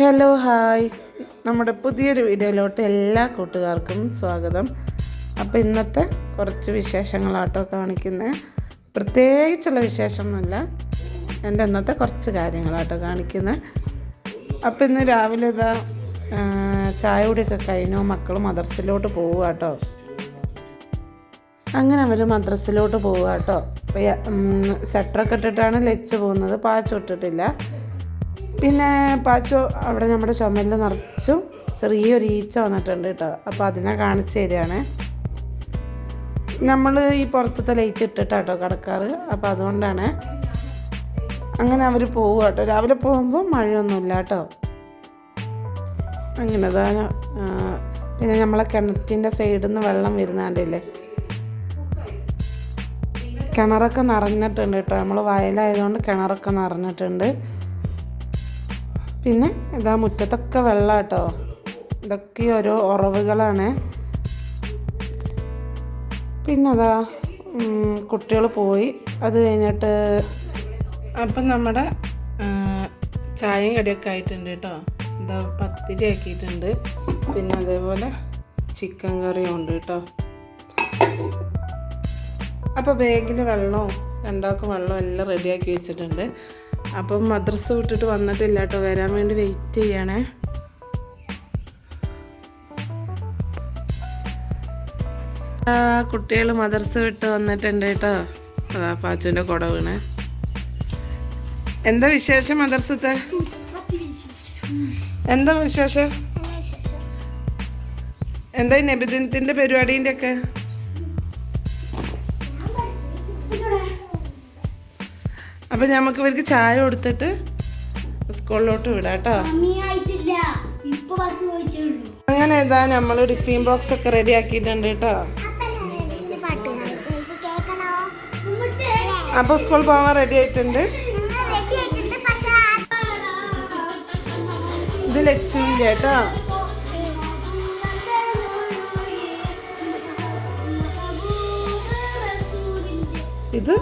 Hello hi. നമ്മുടെ പുതിയൊരു വീഡിയോയിലോട്ട് എല്ലാ കൂട്ടുകാർക്കും സ്വാഗതം. അപ്പോൾ ഇന്നത്തെ കുറച്ച് വിശേഷങ്ങളാട്ടോ കാണിക്കുന്നത് പ്രത്യേകിച്ചുള്ള വിശേഷമൊന്നുമില്ല. എന്റെ ഇന്നത്തെ കുറച്ച് കാര്യങ്ങളാട്ടോ കാണിക്കുന്നത് അപ്പോൾ ഇന്ന് രാവിലെ ഇതാ ചായ കുടിയൊക്കെ കഴിഞ്ഞു. മക്കൾ മദർസിലോട്ട് പോവുക കേട്ടോ അങ്ങനെ അവർ മദ്രസിലോട്ട് പോവുക കേട്ടോ സെറ്ററൊക്കെ ഇട്ടിട്ടാണ് ലച്ച് പോകുന്നത്. പാച്ച് ഇട്ടിട്ടില്ല. പിന്നെ പാച്ചു അവിടെ നമ്മുടെ ചുമലിൽ നിറച്ചു ചെറിയൊരു ഈച്ച വന്നിട്ടുണ്ട് കേട്ടോ. അപ്പോൾ അതിനെ കാണിച്ചു തരികയാണ്. നമ്മൾ ഈ പുറത്തത്തെ ലൈറ്റ് ഇട്ടിട്ടാട്ടോ കിടക്കാറ്. അപ്പോൾ അതുകൊണ്ടാണ് അങ്ങനെ അവർ പോവുക കേട്ടോ. രാവിലെ പോകുമ്പോൾ മഴയൊന്നുമില്ല കേട്ടോ. അങ്ങനെ അതാ പിന്നെ നമ്മളെ കിണറ്റിന്റെ സൈഡിൽ നിന്ന് വെള്ളം വരുന്ന കണ്ടില്ലേ കിണറൊക്കെ നിറഞ്ഞിട്ടുണ്ട് കേട്ടോ. നമ്മൾ വയലായതുകൊണ്ട് കിണറൊക്കെ നിറഞ്ഞിട്ടുണ്ട്. പിന്നെ ഇതാ മുറ്റത്തൊക്കെ വെള്ളം കേട്ടോ ഇതൊക്കെ ഓരോ ഉറവുകളാണ്. പിന്നെ അതാ കുട്ടികൾ പോയി. അത് കഴിഞ്ഞിട്ട് അപ്പം നമ്മുടെ ചായയും കടിയൊക്കെ ആയിട്ടുണ്ട് കേട്ടോ. എന്താ പത്തിരി ആക്കിയിട്ടുണ്ട്. പിന്നെ അതേപോലെ ചിക്കൻ കറിയും ഉണ്ട് കേട്ടോ. അപ്പോൾ ബാഗിൽ വെള്ളവും രണ്ടാൾക്കും വെള്ളവും എല്ലാം റെഡിയാക്കി വെച്ചിട്ടുണ്ട്. അപ്പം മദ്രസ വിട്ടിട്ട് വന്നിട്ടില്ല കേട്ടോ. വരാൻ വേണ്ടി വെയിറ്റ് ചെയ്യണേ. കുട്ടികൾ മദ്രസ വിട്ട് വന്നിട്ടുണ്ട് കേട്ടോ. അതാ പാച്ചുവിന്റെ കുട വീണ്. എന്താ വിശേഷം മദർസത്തെ എന്താ വിശേഷം? എന്താ നബിദിനത്തിന്റെ പരിപാടീന്റെ ഒക്കെ അപ്പം നമുക്ക് ഇവർക്ക് ചായ കൊടുത്തിട്ട് സ്കൂളിലോട്ട് വിടാട്ടോ കേട്ടോ. അങ്ങനെ ഇതാ നമ്മൾ ടിഫിൻ ബോക്സ് ഒക്കെ റെഡി ആക്കിയിട്ടുണ്ട് കേട്ടോ. അപ്പൊ സ്കൂളിൽ പോവാൻ സ്കൂൾ പോകാൻ റെഡി ആയിട്ടുണ്ട്. ഇത് ലക്ഷ്യമില്ല കേട്ടോ. ഇത്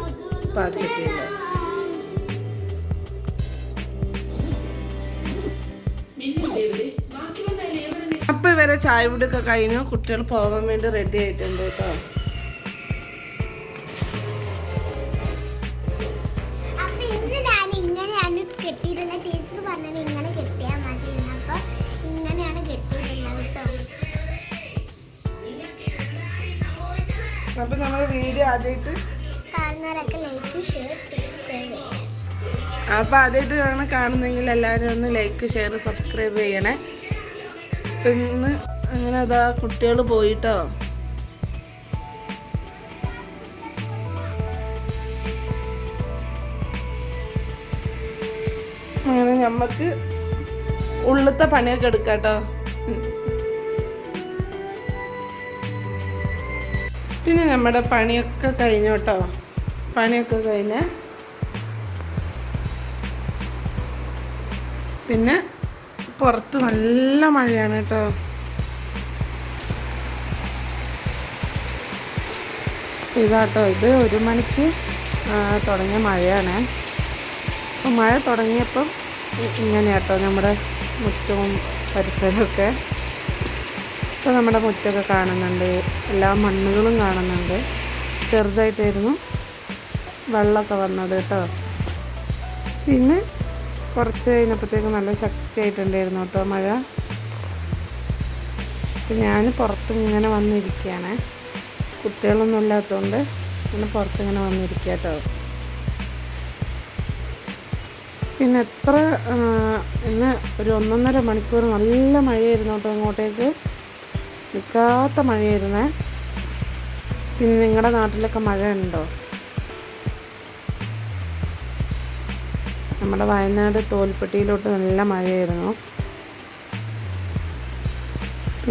പാച്ചട്ടില്ല ഇവരെ ചായ കുടിയൊക്കെ കഴിഞ്ഞു. കുട്ടികൾ പോകാൻ വേണ്ടി റെഡി ആയിട്ടുണ്ട് കേട്ടോ. അപ്പൊ കെട്ടിയിട്ടുള്ള ടീച്ചർ പറഞ്ഞത് ഇങ്ങനെ കെട്ടിയാൽ മതി എന്ന്. ഇങ്ങനെയാണ് കെട്ടിയിട്ടുള്ളത് കേട്ടോ. അപ്പൊ നമ്മുടെ വീഡിയോ ആദ്യമായിട്ട് കാണുന്നവരൊക്കെ ലൈക്ക് ഷെയർ സബ്സ്ക്രൈബ് ചെയ്യാം അപ്പൊ ആദ്യമായിട്ടാണ് കാണുന്നെങ്കിൽ എല്ലാവരും ഒന്ന് ലൈക്ക് ഷെയർ സബ്സ്ക്രൈബ് ചെയ്യണേ. അപ്പൊ ഇന്ന് അങ്ങനെ അതാ കുട്ടികൾ പോയിട്ടോ. അങ്ങനെ നമ്മക്ക് ഉള്ളത്തെ പണിയൊക്കെ എടുക്കാട്ടോ. പിന്നെ നമ്മുടെ പണിയൊക്കെ കഴിഞ്ഞു കേട്ടോ പണിയൊക്കെ കഴിഞ്ഞ്. പിന്നെ പുറത്ത് നല്ല മഴയാണ് കേട്ടോ. ഇതാട്ടോ ഇത് ഒരു മണിക്ക് തുടങ്ങിയ മഴയാണ്. മഴ തുടങ്ങിയപ്പം ഇങ്ങനെയാട്ടോ നമ്മുടെ മുറ്റവും പരിസരമൊക്കെ. ഇപ്പോൾ നമ്മുടെ മുറ്റമൊക്കെ കാണുന്നുണ്ട് എല്ലാ മണ്ണുകളും കാണുന്നുണ്ട്. ചെറുതായിട്ടായിരുന്നു വെള്ളമൊക്കെ വന്നത് കേട്ടോ. പിന്നെ കുറച്ച് കഴിഞ്ഞപ്പോഴത്തേക്ക് നല്ല ശക്തിയായിട്ടുണ്ടായിരുന്നു കേട്ടോ മഴ. അപ്പം ഞാൻ പുറത്തിങ്ങനെ വന്നിരിക്കുകയാണ്. കുട്ടികളൊന്നും ഇല്ലാത്തതുകൊണ്ട് ഇങ്ങനെ പുറത്തിങ്ങനെ വന്നിരിക്കുക കേട്ടോ. പിന്നെ എത്ര ഇന്ന് ഒരു ഒന്നൊന്നര മണിക്കൂർ നല്ല മഴയായിരുന്നു കേട്ടോ ഇങ്ങോട്ടേക്ക്. നിൽക്കാത്ത മഴയായിരുന്നേ. പിന്നെ നിങ്ങളുടെ നാട്ടിലൊക്കെ മഴ ഉണ്ടോ നമ്മുടെ വയനാട് തോൽപ്പെട്ടിയിലോട്ട് നല്ല മഴയായിരുന്നു.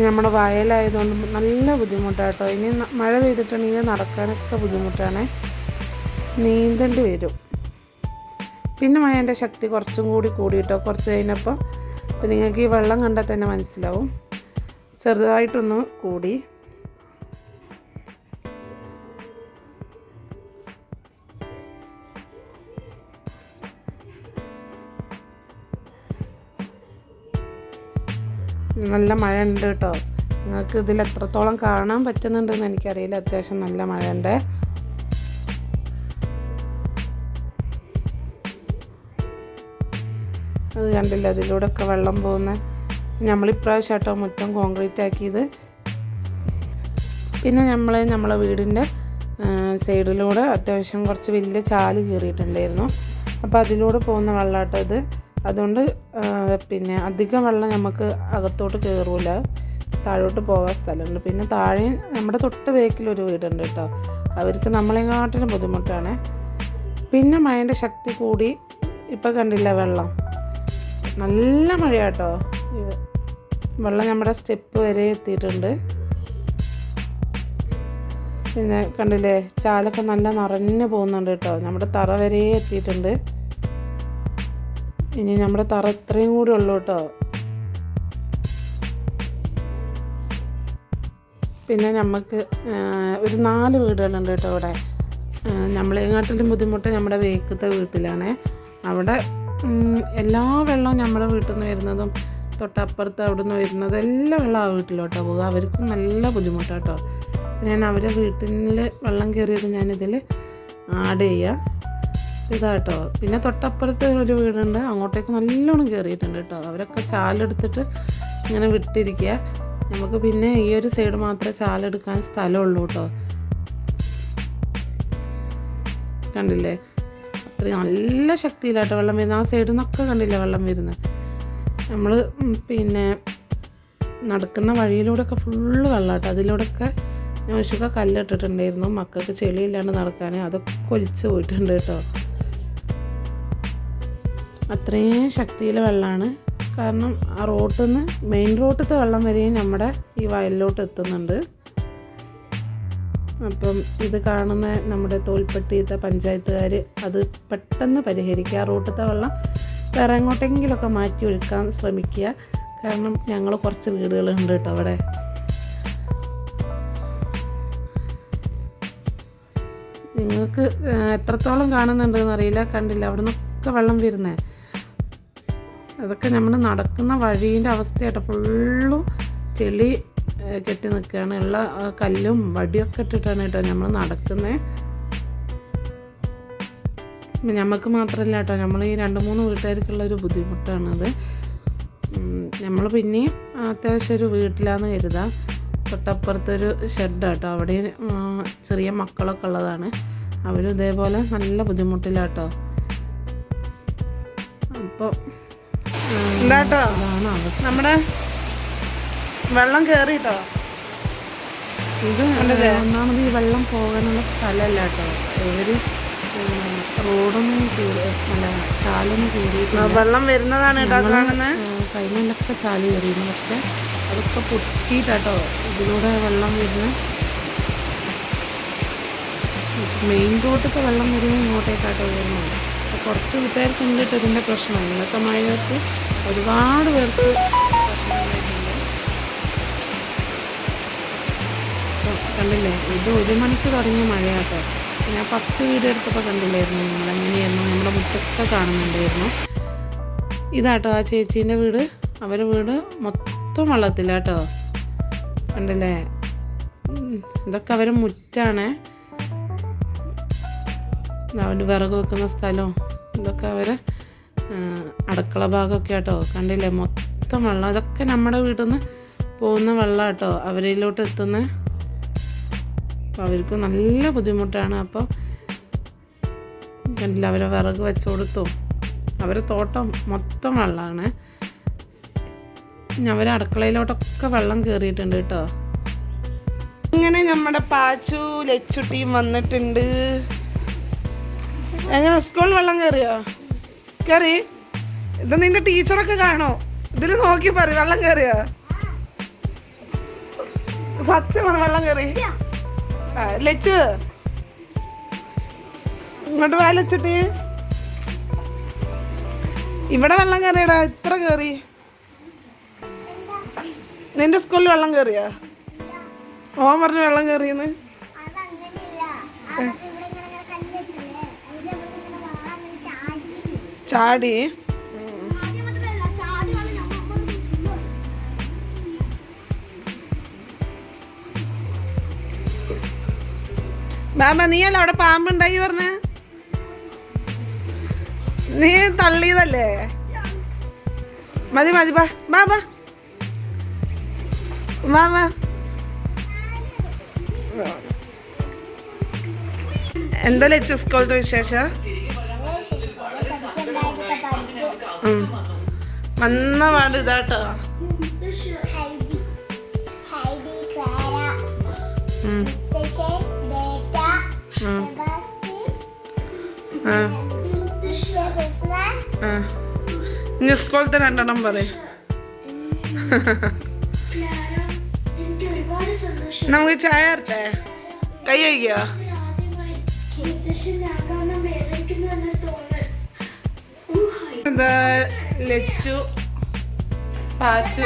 നമ്മുടെ വയലായതുകൊണ്ട് നല്ല ബുദ്ധിമുട്ടാട്ടോ. ഇനി മഴ പെയ്തിട്ടുണ്ടെങ്കിൽ നടക്കാനൊക്കെ ബുദ്ധിമുട്ടാണ്. നീന്തേണ്ടി വരും. പിന്നെ മഴേന്റെ ശക്തി കുറച്ചും കൂടി കൂടിയിട്ടോ. കുറച്ച് കഴിഞ്ഞപ്പോൾ നിങ്ങൾക്ക് ഈ വെള്ളം കണ്ടാൽ തന്നെ മനസ്സിലാവും. ചെറുതായിട്ടൊന്ന് കൂടി. നല്ല മഴ ഉണ്ട് കേട്ടോ. നിങ്ങൾക്ക് ഇതിൽ എത്രത്തോളം കാണാൻ പറ്റുന്നുണ്ടെന്ന് എനിക്കറിയില്ല. അത്യാവശ്യം നല്ല മഴ ഉണ്ട് അത് കണ്ടില്ല? അതിലൂടെ ഒക്കെ വെള്ളം പോകുന്ന. നമ്മളിപ്രാവശ്യം കേട്ടോ മുറ്റം കോൺക്രീറ്റ് ആക്കിയത്. പിന്നെ നമ്മൾ നമ്മളെ വീടിന്റെ സൈഡിലൂടെ അത്യാവശ്യം കുറച്ച് വലിയ ചാൽ കയറിയിട്ടുണ്ടായിരുന്നു. അപ്പോൾ അതിലൂടെ പോകുന്ന വെള്ളമാട്ടോ ഇത്. അതുകൊണ്ട് പിന്നെ അധികം വെള്ളം നമുക്ക് അകത്തോട്ട് കയറൂല താഴോട്ട് പോകാൻ സ്ഥലമുണ്ട്. പിന്നെ താഴെ നമ്മുടെ തൊട്ട് ബേക്കിലൊരു വീടുണ്ട് കേട്ടോ. അവർക്ക് നമ്മളെങ്ങാട്ടിലും ബുദ്ധിമുട്ടാണ്. പിന്നെ മഴന്റെ ശക്തി കൂടി ഇപ്പം കണ്ടില്ല വെള്ളം. നല്ല മഴയാട്ടോ. വെള്ളം നമ്മുടെ സ്റ്റെപ്പ് വരെ എത്തിയിട്ടുണ്ട്. പിന്നെ കണ്ടില്ലേ ചാലൊക്കെ നല്ല നിറഞ്ഞു പോകുന്നുണ്ട് കേട്ടോ. നമ്മുടെ തറ വരെ എത്തിയിട്ടുണ്ട്. ഇനി നമ്മുടെ തറ ഇത്രയും കൂടി ഉള്ളൂ കേട്ടോ. പിന്നെ നമുക്ക് ഒരു നാല് വീടുകളുണ്ട് കേട്ടോ ഇവിടെ. നമ്മളെങ്ങാട്ടിലും ബുദ്ധിമുട്ട് നമ്മുടെ വേക്കത്തെ വീട്ടിലാണ്. അവിടെ എല്ലാ വെള്ളവും നമ്മുടെ വീട്ടിൽ നിന്ന് വരുന്നതും തൊട്ടപ്പുറത്ത് അവിടെ നിന്ന് വരുന്നതും എല്ലാ വെള്ളം ആ വീട്ടിലോട്ടോ പോകുക അവർക്കും നല്ല ബുദ്ധിമുട്ടാട്ടോ ഞാൻ അവരെ വീട്ടിൽ വെള്ളം കയറിയത് ഞാനിതിൽ ആഡ് ചെയ്യാം. ഇതാട്ടോ. പിന്നെ തൊട്ടപ്പുറത്ത് ഒരു വീടുണ്ട്. അങ്ങോട്ടേക്ക് നല്ലോണം കയറിയിട്ടുണ്ട് കേട്ടോ. അവരൊക്കെ ചാലെടുത്തിട്ട് ഇങ്ങനെ വിട്ടിരിക്കുക നമുക്ക് പിന്നെ ഈ ഒരു സൈഡ് മാത്രമേ ചാലെടുക്കാൻ സ്ഥലമുള്ളൂ കേട്ടോ. കണ്ടില്ലേ? അത്രയും നല്ല ശക്തിയിലാട്ടോ വെള്ളം വരുന്നത്. ആ സൈഡിൽ നിന്നൊക്കെ കണ്ടില്ല വെള്ളം വരുന്നത്? നമ്മൾ പിന്നെ നടക്കുന്ന വഴിയിലൂടെയൊക്കെ ഫുള്ള് വെള്ളമാട്ടോ അതിലൂടെയൊക്കെ നോശുക്ക കല്ലിട്ടിട്ടുണ്ടായിരുന്നു. മക്കൾക്ക് ചെളിയില്ലാണ്ട് നടക്കാൻ അതൊക്കെ ഒലിച്ച് പോയിട്ടുണ്ട് കേട്ടോ. അത്രയും ശക്തിയിലെ വെള്ളമാണ്. കാരണം ആ റോട്ടിൽ നിന്ന് മെയിൻ റോട്ടിലത്തെ വെള്ളം വരെയും നമ്മുടെ ഈ വയലിലോട്ട് എത്തുന്നുണ്ട്. അപ്പം ഇത് കാണുന്ന നമ്മുടെ തോൽപ്പെട്ടിയത്തെ പഞ്ചായത്തുകാർ അത് പെട്ടെന്ന് പരിഹരിക്കുക. റോട്ടിലത്തെ വെള്ളം വേറെ എങ്ങോട്ടെങ്കിലുമൊക്കെ മാറ്റി ഒഴുക്കാൻ ശ്രമിക്കുക. കാരണം ഞങ്ങൾ കുറച്ച് വീടുകളുണ്ട് കേട്ടോ അവിടെ. നിങ്ങൾക്ക് എത്രത്തോളം കാണുന്നുണ്ടെന്ന് അറിയില്ല. കണ്ടില്ല. അവിടെ നിന്നൊക്കെ വെള്ളം വരുന്നത് അതൊക്കെ നമ്മൾ നടക്കുന്ന വഴീന്റെ അവസ്ഥയായിട്ട് ഫുള്ളും ചെളി കെട്ടി നിൽക്കുകയാണ്. ഉള്ള കല്ലും വടിയൊക്കെ ഇട്ടിട്ടാണ് കേട്ടോ നമ്മൾ നടക്കുന്നത് നമുക്ക് മാത്രമല്ല കേട്ടോ നമ്മൾ ഈ രണ്ട് മൂന്ന് വീട്ടുകാർക്കുള്ള ഒരു ബുദ്ധിമുട്ടാണത് നമ്മൾ പിന്നെയും അത്യാവശ്യം ഒരു വീട്ടിലാന്ന് കരുതാം. തൊട്ടപ്പുറത്തൊരു ഷെഡാട്ടോ അവിടെ ചെറിയ മക്കളൊക്കെ ഉള്ളതാണ്. അവരും ഇതേപോലെ നല്ല ബുദ്ധിമുട്ടിലാട്ടോ. അപ്പോൾ എന്താട്ടോ? നമ്മുടെ വെള്ളം കേറിട്ടോ? ഇത് ഒന്നാമത് ഈ വെള്ളം പോകാനുള്ള സ്ഥലമല്ല കേട്ടോ. ഇവർ റോഡൊന്നും അല്ല ചാലൊന്നും കൂടി വെള്ളം വരുന്നതാണ് കേട്ടോ കാണുന്നത് കൈമല്ലൊക്കെ ചാൽ കയറിയിരുന്നു. പക്ഷെ അതൊക്കെ പൊട്ടിയിട്ടാട്ടോ ഇതിലൂടെ വെള്ളം വരുന്ന മെയിൻ റോട്ടൊക്കെ വെള്ളം വരുന്നത് ഇങ്ങോട്ടേക്കാട്ടോ വരുന്നത്. അപ്പോൾ കുറച്ച് കേട്ടോ ഇതിന്റെ പ്രശ്നം. ഇന്നത്തെ മഴയത്ത് ഒരുപാട് പേർക്ക് പ്രശ്നമുണ്ടായിട്ടുണ്ട് കണ്ടില്ലേ? ഇത് ഒരു മണിക്ക് തുടങ്ങിയ മഴയാട്ടോ. ഞാൻ ഫസ്റ്റ് വീഡിയോ എടുത്തപ്പോൾ കണ്ടില്ലായിരുന്നു നമ്മളെങ്ങനെയായിരുന്നു നമ്മുടെ മുറ്റൊക്കെ കാണുന്നുണ്ടായിരുന്നു. ഇതാട്ടോ ആ ചേച്ചീന്റെ വീട്. അവരുടെ വീട് മൊത്തം വെള്ളത്തിലാട്ടോ. കണ്ടില്ലേ? ഇതൊക്കെ അവരെ മുറ്റാണ്. അവന്റെ വിറക് വെക്കുന്ന സ്ഥലവും ഇതൊക്കെ അവരെ ആ, അടുക്കള ഭാഗമൊക്കെ ആട്ടോ. കണ്ടില്ലേ? മൊത്തം വെള്ളം. ഇതൊക്കെ നമ്മുടെ വീട്ടിൽ നിന്ന് പോകുന്ന വെള്ളം കേട്ടോ അവരിലോട്ട് എത്തുന്ന. അവർക്ക് നല്ല ബുദ്ധിമുട്ടാണ്. അപ്പോൾ കണ്ടില്ല? അവരെ വിറക് വെച്ച് കൊടുത്തു. അവരെ തോട്ടം മൊത്തം വെള്ളമാണ് അവരെ അടുക്കളയിലോട്ടൊക്കെ വെള്ളം കയറിയിട്ടുണ്ട് കേട്ടോ. ഇങ്ങനെ നമ്മുടെ പാച്ചു ലച്ചുട്ടിയും വന്നിട്ടുണ്ട്. എങ്ങനെ സ്കൂളിൽ വെള്ളം കയറിയോ കയറി ഇത് നിന്റെ ടീച്ചറൊക്കെ കാണോ? ഇതിൽ നോക്കി പറ വെള്ളം കയറിയോ സത്യമാണ് വെള്ളം കയറി ലച്ചു. ഇങ്ങോട്ട് വാ ലച്ചിട്ട്. ഇവിടെ വെള്ളം കയറിയടാ ഇത്ര കയറി നിന്റെ സ്കൂളിൽ വെള്ളം കയറിയാ ഓൻ പറഞ്ഞു വെള്ളം കയറിയെന്ന് അതങ്ങനെയല്ല. ചാടി. മാമ നീയല്ല അവിടെ പാമ്പുണ്ടായി പറഞ്ഞ? നീ തള്ളിയതല്ലേ? മതി മതി ബാ മാമ മാമ എന്താ ലച്ച സ്കൂളിലത്തെ വിശേഷം? വന്ന പാട് ഇതാട്ടോ. ഇനി സ്കൂളത്തെ രണ്ടെണ്ണം പറയും. നമുക്ക് ചായ തരട്ടെ കൈ കഴിക്കോ എന്താ ലച്ചു? പാച്ചു.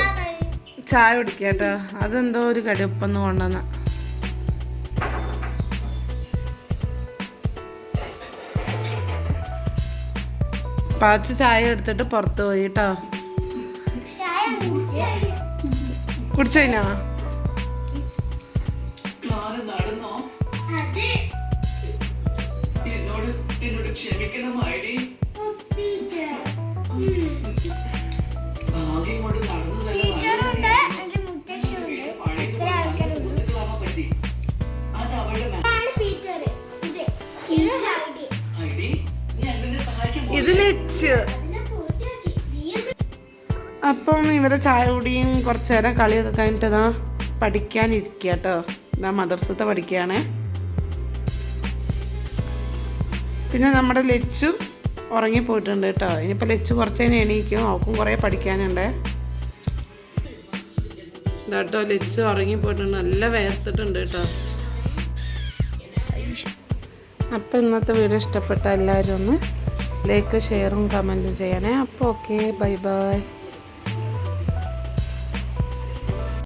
ചായ കുടിക്കട്ടോ. അതെന്തോ ഒരു കടുപ്പൊന്ന് കൊണ്ടുവന്ന. പാച്ചു ചായ എടുത്തിട്ട് പുറത്ത് പോയി കേട്ടോ കുടിച്ചു കഴിഞ്ഞാ? അതെ. എന്നോട് എന്നോട് ക്ഷമിക്കണം ഐഡി നീ അപ്പം ഇവരെ ചായ കുടിയും കുറച്ച് നേരം കളിയൊക്കെ കഴിഞ്ഞിട്ട് പഠിക്കാനിരിക്കുക കേട്ടോ ഇതാ മദർസത്തെ പഠിക്കുകയാണേ. പിന്നെ നമ്മുടെ ലച്ചു ഉറങ്ങിപ്പോയിട്ടുണ്ട് കേട്ടോ ഇനിയിപ്പോൾ ലച്ചു കുറച്ച് കഴിഞ്ഞ് എണീക്കും. അവൾക്കും കുറേ പഠിക്കാനുണ്ട്. ഇതാട്ടോ ലച്ചു ഉറങ്ങിപ്പോയിട്ടുണ്ട്. നല്ല വേർത്തിട്ടുണ്ട് കേട്ടോ അപ്പം ഇന്നത്തെ വീഡിയോ ഇഷ്ടപ്പെട്ട എല്ലാവരും ഒന്ന് ലൈക്ക് ഷെയറും കമന്റും ചെയ്യണേ അപ്പോൾ ഓക്കെ ബൈ ബൈ.